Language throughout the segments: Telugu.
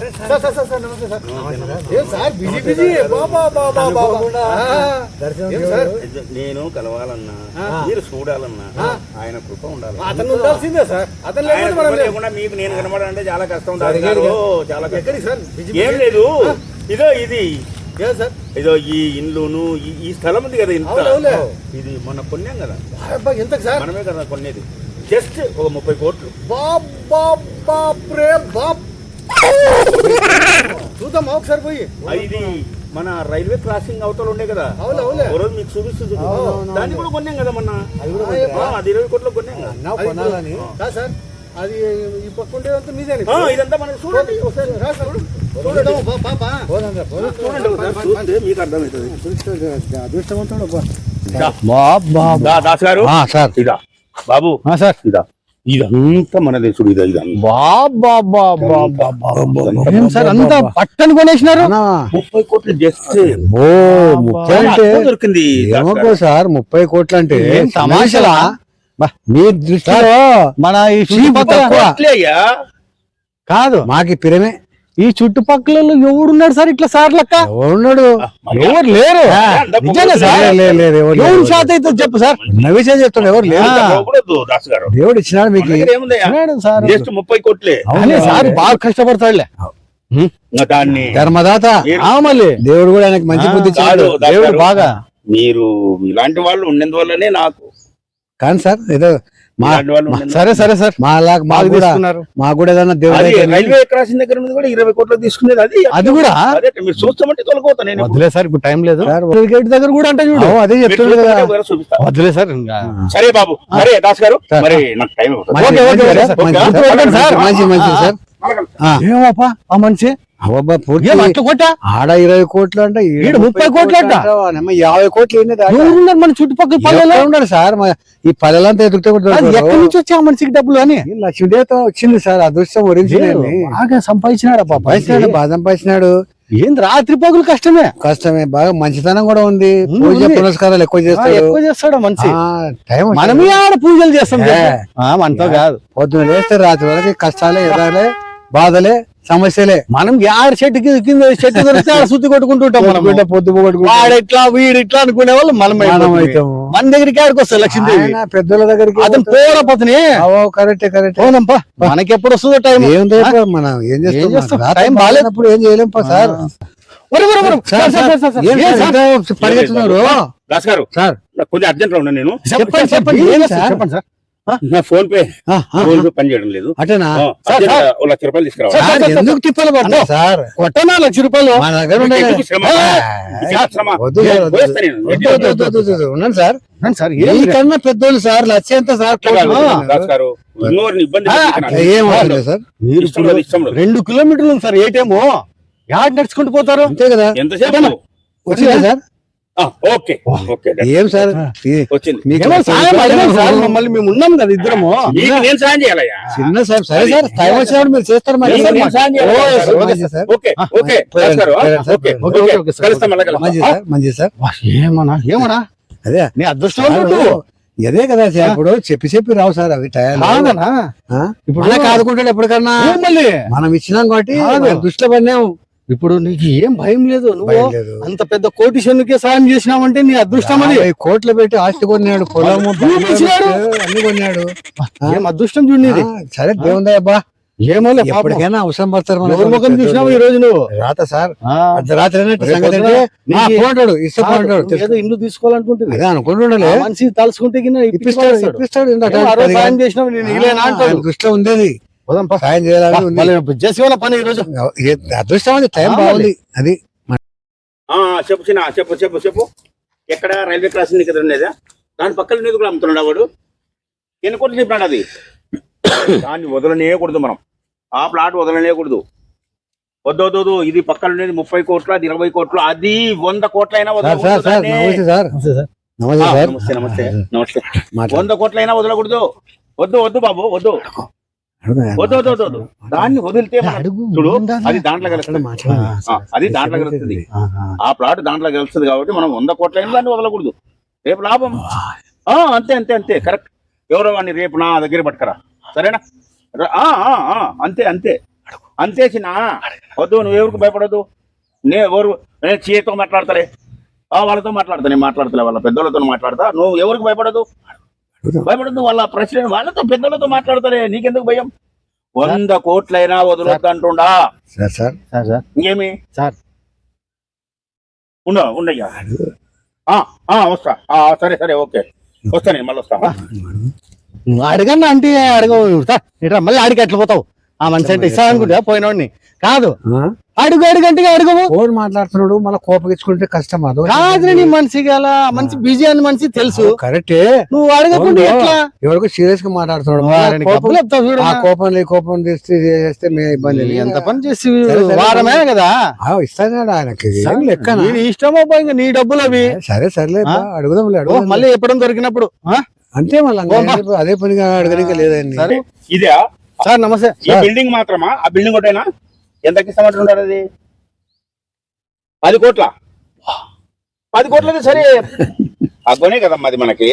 సార్ సార్ సార్ సార్ నమస్తే సార్. ఏం సార్ బిజీ బిజీ? బాబా బాబా బాబా ఏం సార్? నేను కలవాలన్నా మీరు చూడాలన్నా ఆయన కృప ఉండాలి. అతను ఉండాల్సిందే సార్. అతను. లేకుండా మీకు నేను కనబడాలంటే చాలా కష్టం చాలా సార్? ఏం లేదు. ఇదో ఇది. ఏం సార్? ఇదో ఈ ఇండ్లును ఈ- స్థలం ఉంది కదా ఇంత. ఇది మొన్న కొన్నాం కదా. అబ్బా ఎంతకు సార్? మనమే కదా కొనేది. జస్ట్ ఒక ముప్పై కోట్లు. బాబ్ బాబ్ బాప్ రే బాప్ చూద్దాం ఒకసారి పోయి. ఇది మన రైల్వే క్రాసింగ్ అవతల ఉండే కదా. రోజు మీకు చూపిస్తుంది. దాన్ని కూడా కొన్నాం కదా మొన్న. అది ఇరవై కోట్లు కొన్నాం సార్ అది ఈ పక్క ఉండేదంతా ఆ, ఇదంతా మనకి చూడండి. ఒకసారి రా చూడండి. మీకు అర్థమవుతుంది. దాస్ గారు. సార్. ఇదా. బాబు. సార్. ఇదా. ఇదంతా మన దేశుడు ఇదా అంతా పట్టని కొనేసినారు? ముప్పై కోట్లు జస్ట్ ఓ ముప్పై అంటే దొరికింది. సార్ ముప్పై కోట్లు అంటే తమాషలా? బా, మీ దృష్టిలో మన కాదు మాకి పిరమే. ఈ చుట్టుపక్కల ఎవడున్నాడు సార్ ఇట్లా సార్ లెక్క? ఎవరున్నాడు ఎవరు లేరు. నిజంగా సార్? ఎవరు శాత అయితే చెప్పు సార్. ఉన్న విషయం చెప్తాను ఎవరు లేరు? దేవుడు ఇచ్చినాడు మీకు? ఉన్నాడు సార్. ముప్పై కోట్లే. సార్ బాగా కష్టపడతాడులే. దాన్ని ధర్మదాత దేవుడు కూడా ఆయనకు మంచి బుద్ధి దేవుడు. బాగా. మీరు ఇలాంటి వాళ్ళు ఉన్నందువల్లనే నాకు కానీ సార్ ఏదో మా సరే సరే సార్ మా లాగా మా బాగా కూడా తీసుకున్నారు. మా కూడా ఏదన్నా దేవుడు రైల్వే క్రాసింగ్ దగ్గర కూడా ఇరవై కోట్లు తీసుకునేది అది. అది కూడా? అదే మీరు చూస్తామంటే తొలగవుతా నేను ఇప్పుడు. వదిలే సార్ ఇప్పుడు టైం లేదు. సార్, గేట్ దగ్గర కూడా అంటే చూడు. అదే మీరు చూపిస్తా. వదిలే సార్ ఇంకా. సరే బాబు సరే దాస్ గారు. మరి నాకు టైం ఓకే, ఓకే, సార్. మంచి మంచి సార్. ఏమప్పా ఆ మనిషి? అవ్వబ్బా, పూర్తి అట్లా కొట్టా ఆడ ఇరవై కోట్లు అంటే ఈడ ముప్పై కోట్లు అంట. యాభై కోట్లు మన చుట్టుపక్కల పల్లెలో ఉన్నాడు సార్ ఈ పల్లెలంతా ఎదుగుతే. ఎక్కడి నుంచి వచ్చి ఆ మనిషికి డబ్బులు అని? లక్ష్మీదేవత వచ్చింది సార్ అదృష్టం ఒరించి బాగా సంపాదించినాడు సంపాదించినాడు బాగా. సంపాదించినాడు. ఏంది రాత్రి పగులు కష్టమే. కష్టమే బాగా మంచితనం కూడా ఉంది. పూజ. పునస్కారాలు ఎక్కువ చేస్తాడు. ఎక్కువ చేస్తాడు వచ్చింది. మనమే ఆడ పూజలు చేస్తాం మనతో కాదు. పొద్దున లేస్తే రాత్రి వరకు కష్టాలే ఎదాలే బాధలే. సమస్యలే. మనం ఆడ చెట్టుకి కింద చెట్టు దొరికితే ఆడ సుత్తి కొట్టుకుంటుంటాం మనం పొద్దు కొట్టుకుంటా వాడిట్లా వీడిట్లా అనుకునే వాళ్ళు మనం మనం దగ్గరికి ఆడికి వస్తాయి లక్ష్మీదేవి. పెద్దల దగ్గరికి అతను పోరపతిని కరెక్టే కరెక్టే. పోదంపా మనకి ఎప్పుడు వస్తుందో టైం ఏం మనం ఏం చేస్తాం? టైం. బాగాలేనప్పుడు ఏం చేయలేం పా సార్. పరిగెత్తున్నారు? దాస్ గారు సార్. నాకు కొంచెం అర్జెంట్లో ఉన్నా నేను. చెప్పండి చెప్పండి? చెప్పండి సార్. నా ఫోన్ పే ఫోన్ పే పని చేయడం లేదు. అటేనా? లక్ష రూపాయలు తీసుకురావాలి. ఎందుకు తిప్పలు పడతావు సార్ కొట్టనా లక్ష రూపాయలు? మా దగ్గర. ఉన్నాను సార్. రండి సార్. పెద్దోళ్ళు సార్. లక్ష ఎంత సార్? ఇబ్బంది మీరు. రెండు కిలోమీటర్లు ఉంది సార్ ఏటేమో యాడ్ నడుచుకుంటూ పోతారు. అంతే కదా ఎంతసేపు వచ్చిందా సార్? ఓకే. ఏం సార్? సాయం మమ్మల్ని మేము ఉన్నాం కదా ఇద్దరము. మీకు నేను సాయం చేయాలయ్యా? చిన్న సార్ సరే సార్ టైం వచ్చినప్పుడు మీరు చేస్తారు మరి. ఓకే, ఓకే సార్ ఏమన్నా ఏమన్నా? అదే. నీ అదృష్టం. అదే కదా సార్ ఇప్పుడు చెప్పి చెప్పి రావు సార్ అవి టయాలు? ఇప్పుడు మనకు ఆదుకుంటాడు ఎప్పటికన్నా. మళ్ళీ మనం ఇచ్చినాం కాబట్టి దృష్టిలో పడినాం. ఇప్పుడు నీకు ఏం భయం లేదు. నువ్వు. అంత పెద్ద కోటిషన్కే సాయం చేసినావంటే నీ అదృష్టం అది. యాభై కోట్లు పెట్టి ఆస్తి కొన్నాడు పొలము. అన్ని కొన్నాడు. ఏం అదృష్టం చూడేది ఆ, సరే దేవుందా అబ్బా ఏమోలే పాపం. ఎప్పటికైనా అవసరం పడతారు ముఖం చూసినావు ఈ రోజు నువ్వు? రాత సార్ నీకు- పోంటాడు ఏదో ఇల్లు తీసుకోవాలనుకుంటుంది. అనుకుంటుండలే. మనిషి తలుసుకుంటే ఇప్పిస్తాడు ఇప్పిస్తాడు. ఏమో దృష్టిలో ఉండేది. పోదాం పా. సాయం చేయాలని చేసేవాళ్ళ పని ఈ రోజు ఏ- అదృష్టం అది టైం బాగుంది. అది ఆ, చెప్పు చిన్న చెప్పు చెప్పు చెప్పు. ఎక్కడ రైల్వే క్రాసింగ్ దగ్గర ఉండేదా దాని పక్కన ఉన్నది కూడా అమ్ముతున్నాడు వాడు? ఎన్ని కోట్లు చెప్పినాడు అది దాన్ని వదలనేయకూడదు మనం. ఆ ప్లాట్ వదలనేయకూడదు. వద్దు వద్దు వద్దు. ఇది పక్కన ఉండేది ముప్పై కోట్లు అది ఇరవై కోట్లు అది వంద కోట్లైనా వదలకూడదు. నమస్తే సార్. నమస్తే నమస్తే. వంద కోట్లైనా వదలకూడదు. వద్దు వద్దు బాబు వద్దు. దాన్ని వదిలితే చూడు? అది దాంట్లో కలుస్తుంది. అది దాంట్లో కలుస్తుంది. ఆ, ప్లాట్ దాంట్లో కలుస్తుంది కాబట్టి మనం వంద కోట్లైనా దాన్ని వదలకూడదు. రేపు లాభం. ఆ, అంతే అంతే అంతే. కరెక్ట్ ఎవరో వాడిని రేపు నా దగ్గర పట్టుకరా. సరేనా? ర- ఆ, ఆ, ఆ, అంతే అంతే. అంతేసిన వద్దు నువ్వు ఎవరికి భయపడద్దు. నే ఎవరు నేను చీతో మాట్లాడతలే. ఆ వాళ్ళతో మాట్లాడతా నేను మాట్లాడతలే వాళ్ళ పెద్దోళ్ళతో మాట్లాడతా. నువ్వు ఎవరికి భయపడదు భయపడద్దు. వాళ్ళ ప్రెసిడెంట్ వాళ్ళతో పెద్దోళ్ళతో మాట్లాడతలే నీకెందుకు భయం? వంద కోట్లైనా వదలొద్దు అంటుండా సార్ సార్. Sir sir. ఇంకేమి? సార్. ఉండ ఉండయ్యా. వస్తా. ఆ, సరే సరే ఓకే. వస్తా నేను మళ్ళీ వస్తా నువ్వు అడగన్నా అంటే అడగవు. ఇట్రా మళ్ళీ అడిగి ఎట్లా పోతావు? ఆ మనిషి అంటే ఇస్తా అనుకుంటా పోయినోడిని. కాదు. అడుగు అడుగంటే అడగవు ఫోన్ మాట్లాడుతున్నాడు? మళ్ళీ కోపగించుకుంటే కష్టం అదో కాదు నీ మనిషి గల మనిషి బిజీ అని మనిషి తెలుసు. కరెక్టే. నువ్వు అడగకుండా. ఎట్లా? ఎవరికి సీరియస్గా మాట్లాడుతున్నాడు కోపం- ఆ కోపం చేస్తే చేస్తే మే ఇబ్బంది లేదు. ఎంత పని చేసి సరే, సరే. వారమే కదా? ఆ, ఇస్తాను కదా ఆయనకి. నీ ఇష్టమో పోయి ఇంకా నీ డబ్బులు అవి. సరే సర్లే ఓ, అడుగుదాం మళ్ళీ ఎప్పుడైనా దొరికినప్పుడు? అంతే మళ్ళీ. అదే- పనిగా అడగడానికి లేదండి సరే. ఇదే. సార్ నమస్తే. ఈ బిల్డింగ్ మాత్రమా? ఆ బిల్డింగ్ ఒకటేనా? ఎంతకి ఇస్తామంటున్నారు అది? పది కోట్ల? పది కోట్లది సరే. అగ్గోనే కదమ్మా అది మనకి.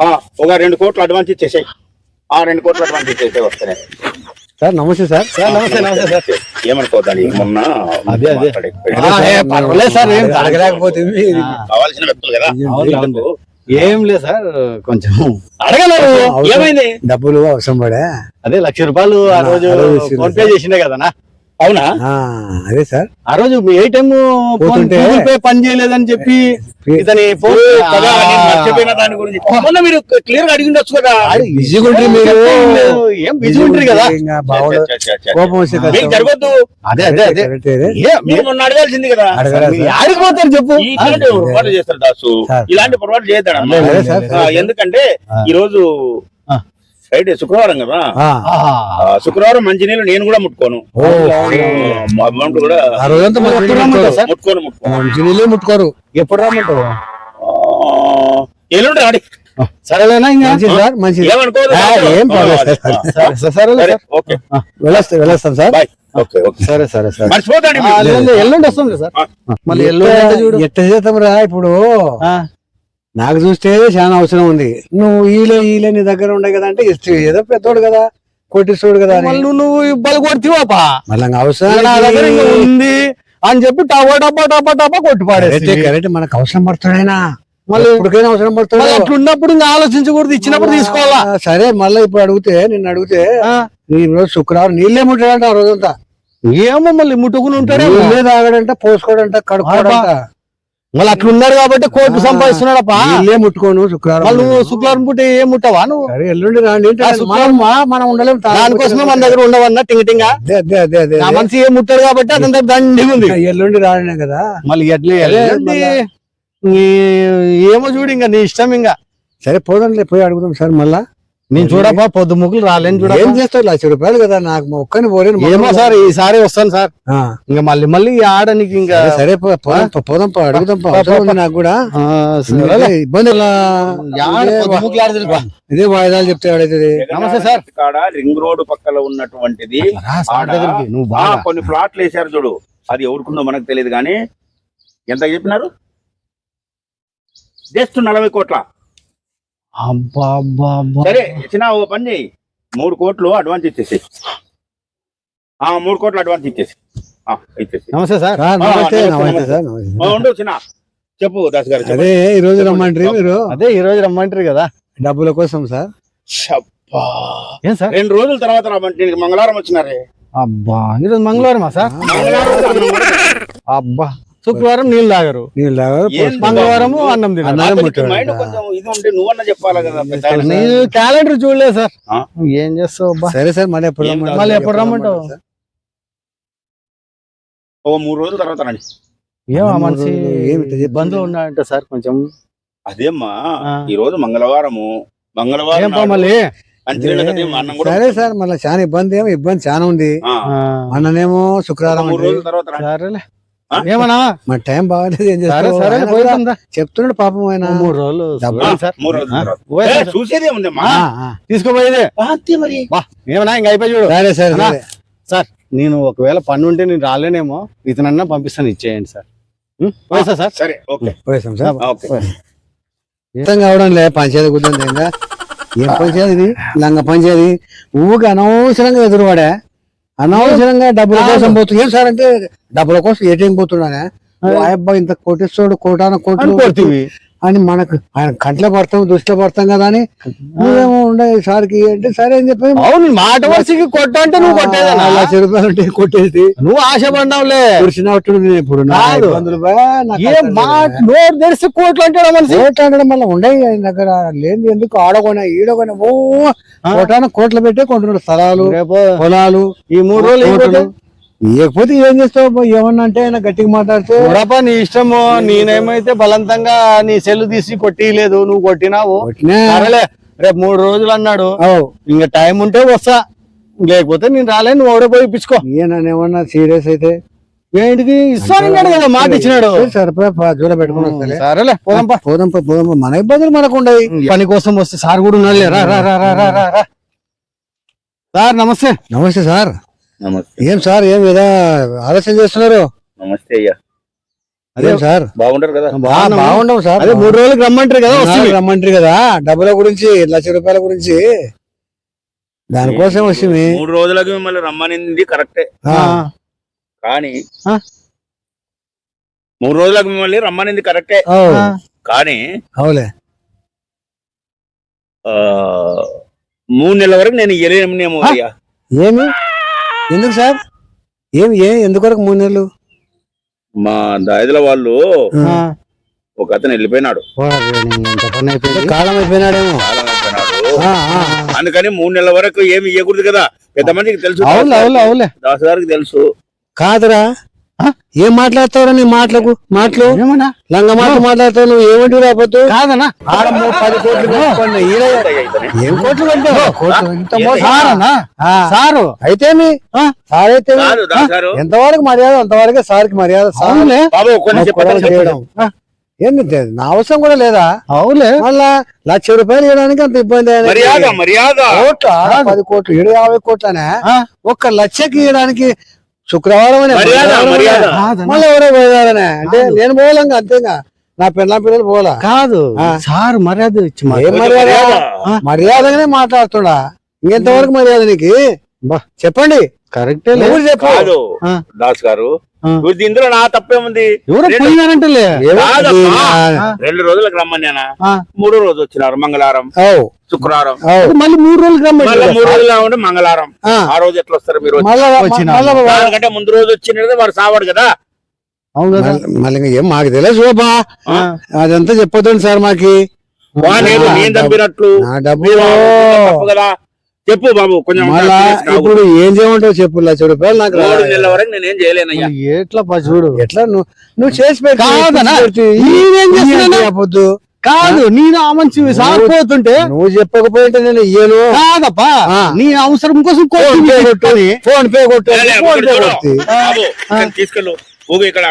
ఆ, ఒక రెండు కోట్లు అడ్వాన్స్ ఇచ్చేసాయి. ఆ రెండు కోట్లు అడ్వాన్స్ ఇచ్చేసాయి వస్తాయి సార్ నమస్తే సార్. సార్ నమస్తే నమస్తే సార్. ఏమనుకోదాని మొన్న అదే, అదే. పర్వాలేదు సార్ ఏం. అడగలేకపోతే కావాల్సిన వ్యక్తులు కదా. ఏం లేదు సార్ కొంచెం అడగలేదు ఏమైంది? డబ్బులు అవసరం పడే. అదే లక్ష రూపాయలు ఆ రోజు ఫోన్ పే చేసిండే కదనా? అవునా ఆ, అదే సార్ ఆ రోజు గూగుల్ పే పని చేయలేదని చెప్పి ఇతని ఫోన్ మర్చిపోయిన దాని గురించి మొన్న మీరు క్లియర్గా అడిగి ఉండొచ్చు కదా బిజీగా ఉంటారు మీరు ఏం బిజీ ఉంటారు కదా మీకు. జరగద్దు అదే అదే అదే. ఏ, మీరు మొన్న అడగాల్సింది కదా? ఆడికి పోతారు చెప్పు ఇలాంటి పొరపాటు చేస్తారు దాసు. ఇలాంటి పొరపాటు చేయొద్దాడు. ఎందుకంటే. ఈ రోజు. ఫ్రైడే శుక్రవారం కదా? శుక్రవారం మంచినీళ్ళు నేను కూడా ముట్టుకోను. మా కూడా మంచి? ముట్టుకోను. ముట్టుకోను మంచి నీళ్ళే ముట్టుకోరు. ఎప్పుడు రమ్మంటావు? ఆ, ఎల్లుండి రాడి. మంచిది సార్ సార్. సరే, వెళ్ళొస్తాం మర్చిపోతాండి ఎల్లుండి వస్తుంది సార్. మళ్ళీ ఎల్లుండి అంటే చూడు. ఎట్ట చేద్దాం రా ఇప్పుడు? ఆ, నాకు చూస్తే చాలా అవసరం ఉంది. నువ్వు ఈలే ఈలే నీ దగ్గర ఉండే కదా అంటే ఇస్తే ఏదో పెద్దోడు కదా కొట్టిస్తోడు కదా మళ్ళీ నువ్వు- ఇబ్బంది కొడుతీవాపా మళ్ళీ అవసరం ఉంది అని చెప్పి టపా టపా టపా టపా కొట్టి కరెక్టే మనకు అవసరం పడుతున్నాయినా మళ్ళీ- ఇప్పటికైనా అవసరం పడుతుంది? అట్లున్నప్పుడు ఇంకా ఆలోచించకూడదు ఇచ్చినప్పుడు తీసుకోవాలా? సరే మళ్ళీ ఇప్పుడు అడిగితే నిన్ను అడిగితే ఈ రోజు శుక్రవారం నీళ్ళే ముట్టాడంట ఆ రోజంతా. ఏమో మళ్ళీ ముట్టుకుని ఉంటాడే తాగడంట పోసుకోడంట కడుక్కోడంట. మళ్ళీ అట్లున్నాడు కాబట్టి కోర్టు సంపాదిస్తున్నాడప్పా. ముట్టుకోను శుక్రవారం నువ్వు శుక్లారం పుట్టి ఏం ముట్టవా నువ్వు? సరే ఎల్లుండి రాండి మనం- శుక్రవారం- మనం- మనం ఉండలేం తాగకపోతే దానికోసమే మన దగ్గర ఉండవన్నా టింగ్ టింగా అదే అదే అదే అదే నా మనసు ఏం ముట్టాడు కాబట్టి అదంతా దండిగా ఉంది. ఎల్లుండి రానే కదా. మళ్ళీ ఎట్లా ఏమో చూడు ఇంకా నీ ఇష్టం ఇంకా. సరే పోదాంలే పోయి అడుగుదాం సార్ మళ్ళా. నేను చూడప్పా పొద్దు ముగ్గులు రాలేను ఏం చూడప్పా చేస్తావు? లక్ష రూపాయలు కదా నాకు ఒక్కని పోలేను ఏమో సార్ ఈసారి వస్తాను సార్. ఇంకా మళ్ళీ మళ్ళీ ఆడనికి ఇంకా సరే, పోదాం అడుగుదాం నాకు కూడా. ఇబ్బంది ఇదే వాయిదాలు చెప్తే ఆడైతుంది నమస్తే సార్. కాడ రింగ్ రోడ్ పక్కన ఉన్నటువంటిది నువ్వు కొన్ని ప్లాట్లు వేసారు చూడు. అది ఎవరికుందో మనకు తెలియదు కానీ ఎంత చెప్పినారు? జస్ట్ నలభై కోట్ల. సరే ఇచ్చిన ఓ పని చేయి. మూడు కోట్లు అడ్వాన్స్ ఇచ్చేసి ఆ మూడు కోట్లు అడ్వాన్స్ ఇచ్చేసి నమస్తే సార్. నమస్తే నమస్తే. సార్ ఉండు చిన్న. చెప్పు దాస్ గారు చెప్పు. అదే ఈ రోజు రమ్మంటారు మీరు? అదే ఈ రోజు రమ్మంటారు కదా. డబ్బుల కోసం సార్. ఏం సార్? రెండు రోజుల తర్వాత రమ్మంటే నీకు మంగళవారం వచ్చినారే. అబ్బా ఈరోజు మంగళవారమా సార్? అబ్బా. శుక్రవారం నీళ్ళు తాగరు. నీళ్ళు తాగారు. మంగళవారం అన్నం తినరు. నేను క్యాలెండర్ చూడలేదు సార్? ఏం చేస్తావు అబ్బా? సరే సార్ మళ్ళీ ఎప్పుడు? మళ్ళీ ఎప్పుడు రమ్మంటావు? సార్? ఓ మూడు రోజుల తర్వాత రండి. మనిషి ఏమి చెప్తుంది? ఇబ్బందులు ఉన్నాయంట సార్ కొంచెం. అదేమ్మా. ఈ రోజు మంగళవారము. మంగళవారం ఏం పా నాడు మళ్ళీ? సరే సార్ మళ్ళీ చాలా ఇబ్బంది ఏమో ఇబ్బంది చాలా ఉంది. అన్ననేమో శుక్రవారం ఉంది. ఏమన్నా? మన టైం బాగాలేదు ఏం సరే చేస్తావు? సరే ఆయన కూడా పోతుందా చెప్తున్నాడు పాపం ఆయన. మూడు రోజులు. చూసేదే ఆ. తీసుకోపోయేదే. ఏమన్నా ఇంకా అయిపోయి చూడు. సరే సరే నేను ఒకవేళ పని ఉంటే నేను రాలేనేమో ఇతనన్నా పంపిస్తాను ఇచ్చేయండి సార్. సార్. సరే ఓకే. పోయేసాం సార్. ఆ, ఓకే. అర్థం కావడం లే పంచాయతీ ఇంకా ఏం పంచాయతీ ఇది? లంగ పంచాయతీ? ఊరికి అనవసరంగా ఎదురువాడా అనవసరంగా డబ్బుల కోసం పోతుంది ఏం సార్ అంటే డబ్బుల కోసం ఏటీఎం పోతున్నానే? అబ్బాయి ఇంత కోటేశ్వరుడు కోటాన అనుకోటివి అని మనకు ఆయన కంట్లో పడతాం దృష్టిలో పడతాం కదా అని నువ్వేమో ఉండే సార్కి అంటే సరే అని చెప్పి అవును మాట వరుసకి కొట్టంటే నువ్వు కొట్టేదనా? లక్ష రూపాయలు ఉంటే కొట్టేసి నువ్వు ఆశపడ్డావులే. కురిసినట్టు నేను ఇప్పుడు నోరు తెరిస్తే కోట్లు అంటాడు మనిషి? కోట్లు అనడం వల్ల ఉండయి ఆయన దగ్గర. లేని ఎందుకు? ఆడకొన ఈడకొన ఓ కోటాన కోట్లు పెట్టే కొంటున్నాడు స్థలాలు పొలాలు ఈ మూడు రోజులు. ఇవ్వకపోతే ఏం చేస్తావు అబ్బా? ఏమన్నా అంటే ఆయన గట్టిగా మాట్లాడితే చూడప్ప నీ ఇష్టము నేనేమైతే బలవంతంగా నీ సెల్లు తీసి కొట్టిలేదు నువ్వు కొట్టినావు. కొట్టినా. సరేలే రేపు మూడు రోజులు అన్నాడు. ఇంకా టైం ఉంటే వస్తా. లేకపోతే నేను రాలే నువ్వు ఎవడో పోయి ఇప్పించుకో. ఏమన్నా సీరియస్ అయితే. ఏంటికి ఇస్తానన్నాడు కదా మాట ఇచ్చినాడు. సరిపోయి జూల పెట్టుకుని వస్తలే. సరేలే పోదాంపా. పోదాం పో, పోదాం పో. మన ఇబ్బందులు మనకు ఉండవు పని కోసం వస్తే సార్ కూడా రా రా రా రా రా రా. సార్ నమస్తే. నమస్తే సార్. నమస్తే. ఏం సార్ ఏం ఏదో ఆలోచన చేస్తున్నారు. నమస్తే అయ్యా. అదేం సార్. బాగుంటారు కదా. బాగుండవు సార్. అదే మూడు రోజులకు రమ్మంటారు కదా రమ్మంటారు కదా డబ్బుల గురించి లక్ష రూపాయల గురించి. దానికోసం వస్తుంది. మూడు రోజులకు మిమ్మల్ని రమ్మనింది కరెక్టే. ఆ, కానీ ఆ? మూడు రోజులకు మిమ్మల్ని రమ్మనింది కరెక్టే. కానీ అవులే. ఆ, మూడు నెలల వరకు నేను ఇయ్యలేనేమో అయ్యా. ఏమి? ఎందుకు సార్? ఏమి ఏ ఎందుకొరకు మూడు నెలలు? మా దాయిదల వాళ్ళు ఒక అతను వెళ్ళిపోయినాడు. కాలం అయిపోయినాడేమో అందుకని మూడు నెలల వరకు ఏమి ఇవ్వకూడదు కదా. పెద్ద మందికి తెలుసు. అవును అవులే దాసు గారికి తెలుసు. కాదురా? ఏం మాట్లాడతావురా నీ మాటలకు? మాటలు? ఏమన్నా? లంగ మాటలు మాట్లాడతావు నువ్వు ఏమంటి కాదనా ఆడమ్మో పది కోట్లు. ఏం కోట్లు సారు? అయితే? సార్ అయితే ఎంతవరకు మర్యాద అంతవరకే సార్కి మర్యాద? చేయడం. ఇది? నా అవసరం కూడా లేదా? అవులే మళ్ళా లక్ష రూపాయలు ఇవ్వడానికి అంత ఇబ్బంది. మర్యాద మర్యాద. కోట్ల? పది కోట్లు ఏడు యాభై కోట్లనే? ఒక్క లక్షకి ఇవ్వడానికి శుక్రవారం? మళ్ళీ ఎవరో పోయారనే అంటే నేను పోవాలంగా అంతేగా నా పిల్ల పిల్లలు పోలా కాదు. సార్ మర్యాద ఇచ్చి. మర్యాద? మర్యాద. మర్యాదగానే మాట్లాడుతున్నా ఇంకెంతవరకు మర్యాద నీకు. చెప్పండి. కరెక్టే. నువ్వు చెప్పు? కాదు. ఆ. దాస్ గారు. ఇందులో నా తప్పేముంది? ఎవరో రెండు- రోజులకు రమ్మన్నానా ఆ. మూడో రోజు వచ్చినారు మంగళవారం. శుక్రవారం. మళ్ళీ మూడు రోజులు మళ్ళీ మూడు రోజులు మంగళవారం. ఆ, రోజు ఎట్లా వస్తారు మీరు వచ్చినా. దానికంటే ముందు రోజు వచ్చినది వాడు సావాడు కదా? మళ్ళీ- ఏం మాకు తెలియదు ఆ. అదంతా చెప్పొద్దండి సార్ మాకి. వా నేను నేను డబ్బు- చంపినట్లు నా డబ్బు మీరు తప్పు కదా? చెప్పు బాబు కొంచెం మళ్ళా ఇప్పుడు ఏం చేయమంటావు చెప్పు లక్ష రూపాయలు నాకు మూడు. నెలల వరకు నేనేం చేయలేనయ్యా. మళ్ళీ ఎట్లా చూడు. ఎట్లా నువ్వు నువ్వు చేసి పెట్టి కాదు నేను ఆ మంచి సార్ పోతుంటే నువ్వు చెప్పకపోయింటే నేను ఇయ్యను. కాదప్పా ఆ. నీ అవసరం కోసం ఫోన్ పే కొట్టు. ఫోన్ పే కొట్టు. తీసుకెళ్ళు. ఇక్కడ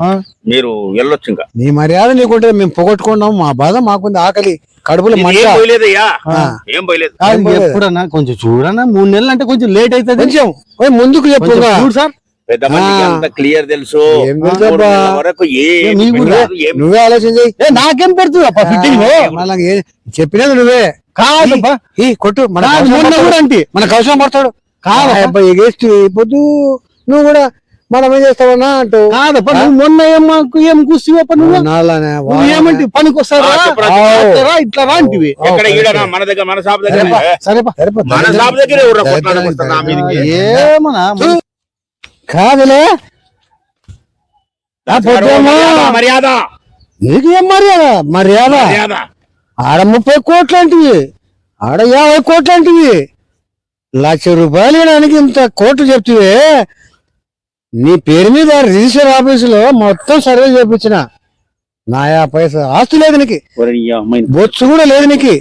ఏం. మీరు వెళ్ళొచ్చు ఇంకా. నీ మర్యాద నీకుంటే మేము పొగొట్టుకున్నాం. మా బాధ మాకుంది. ఆకలి. కడుపులో ఇది మంట. ఏం పోయలేదయ్యా? ఆ. ఏం పోయలేదు. కాదు ఏం పోలేదు. ఎప్పుడన్నా కొంచెం చూడన్నా మూడు నెలలు అంటే కొంచెం లేట్ అవుతుంది. కొంచెం. ఓయ్ ముందుకు చెప్పు. చూడు సార్. పెద్ద. అంత క్లియర్ తెలుసు. వరకు నువ్వే ఆలోచన చెయ్యి. ఏ నాకేం పెడుతుంది అప్ప ఫిట్టింగ్ మళ్ళా ఏ- చెప్పినది నువ్వే. కాదప్పా ఈ కొట్టు. మన కాదు. కూడా అంటే మనకు అవసరం పడతాడు కాదు. ఎగేస్తూ పొద్దు నువ్వు కూడా మనం ఏం చేస్తావన్నా అంటూ. కాదప్ప నువ్వు మొన్న ఏం ఏం కూర్చువప్ప నువ్వు? నువ్వు ఏమంటి పనికి వస్తారా ఇట్లా ఇట్లా రాంటివి ఎక్కడ ఈడనా? మన దగ్గర మన షాప్ దగ్గర సరేపా మన షాప్ దగ్గర ఎవరు కొట్లాడకు వస్తారు నా మీదకి. ఏమన్నా? కాదులే. మర్యాద, మర్యాద. నీకు ఏం మర్యాద? మర్యాద. ఆడ ముప్పై కోట్లు అంటివి ఆడ యాభై కోట్లు అంటివి లక్ష రూపాయలు ఇవ్వడానికి ఇంత కోట్లు చెప్తివే. నీ పేరు మీద రిజిస్టర్ ఆఫీసులో మొత్తం సర్వే చేయించిన నాయా పైసా ఆస్తి లేదు నీకు. బొచ్చు కూడా లేదు నీకు.